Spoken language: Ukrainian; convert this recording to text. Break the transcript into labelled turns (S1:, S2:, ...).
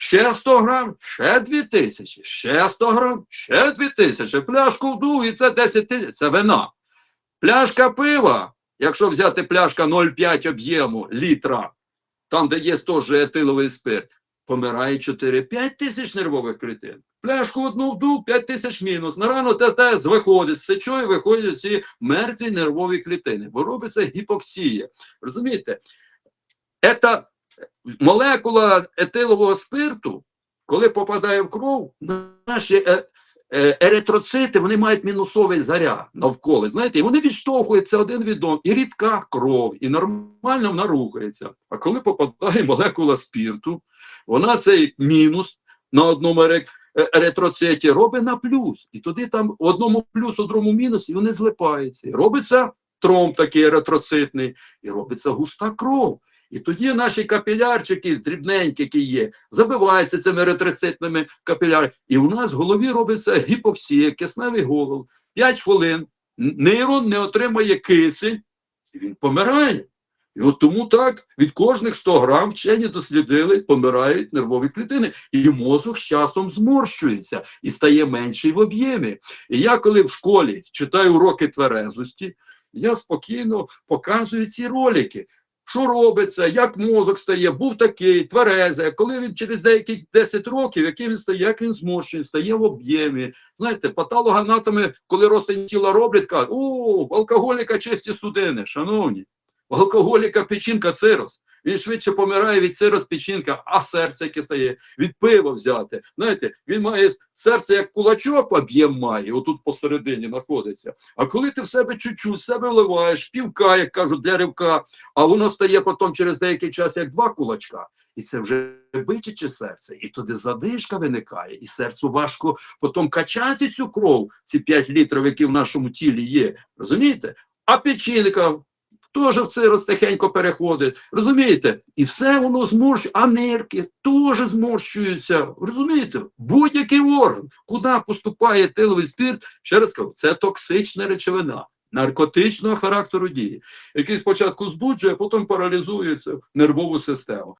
S1: ще 100 грам, ще 2 тисячі, ще 100 грам, ще 2 тисячі. Пляшку вдув і це 10 тисяч. Це вина. Пляшка пива, якщо взяти пляшка 0,5 об'єму літра, там, де є теж етиловий спирт, помирає 4-5 тисяч нервових клітин. Пляшку одну вдув, 5 тисяч мінус. На рано ТТС виходить з сечою, виходять ці мертві нервові клітини, бо робиться гіпоксія. Розумієте? Ета молекула етилового спирту, коли попадає в кров, наші е, е, еритроцити вони мають мінусовий заряд навколо. Знаєте, і вони відштовхуються один від одного. І рідка кров, і нормально вона рухається. А коли попадає молекула спирту, вона цей мінус на одному е, еритроциті робить на плюс. І туди там в одному плюс, у другому мінус, і вони злипаються. І робиться тромб такий еритроцитний, і робиться густа кров. І тоді наші капілярчики, дрібненькі, які є, забиваються цими еритроцитними капілярами. І у нас в голові робиться гіпоксія, кисневий голов. 5 хвилин нейрон не отримає кисень, і він помирає. І от тому так від кожних 100 грам вчені дослідили, помирають нервові клітини, і мозок з часом зморщується і стає менший в об'ємі. І я, коли в школі читаю уроки тверезості, я спокійно показую ці ролики. Що робиться, як мозок стає, був такий, тверезий, коли він через деякі 10 років, який він стає, як він зморщений, стає в об'ємі. Знаєте, патологоанатоми, коли розтин тіла роблять, кажуть, о, алкоголіка чисті судини, шановні. Алкоголіка печінка цирос. Він швидше помирає від цирос печінка, а серце яке стає, від пива взяти. Знаєте, він має серце як кулачок, об'єм має, отут посередині знаходиться. А коли ти в себе чуть-чуть, в себе вливаєш, півка, як кажуть, для ривка, а воно стає потім через деякий час як два кулачка. І це вже бичаче серце, і туди задишка виникає, і серцю важко потім качати цю кров, ці 5 літрів, які в нашому тілі є. Розумієте? А печінка теж в це тихенько переходить. Розумієте? І все воно зморщує, а нирки теж зморщуються. Розумієте? Будь-який орган, куди поступає тиловий спирт, ще раз кажу, це токсична речовина. Наркотичного характеру дії, який спочатку збуджує, потім паралізує цю нервову систему.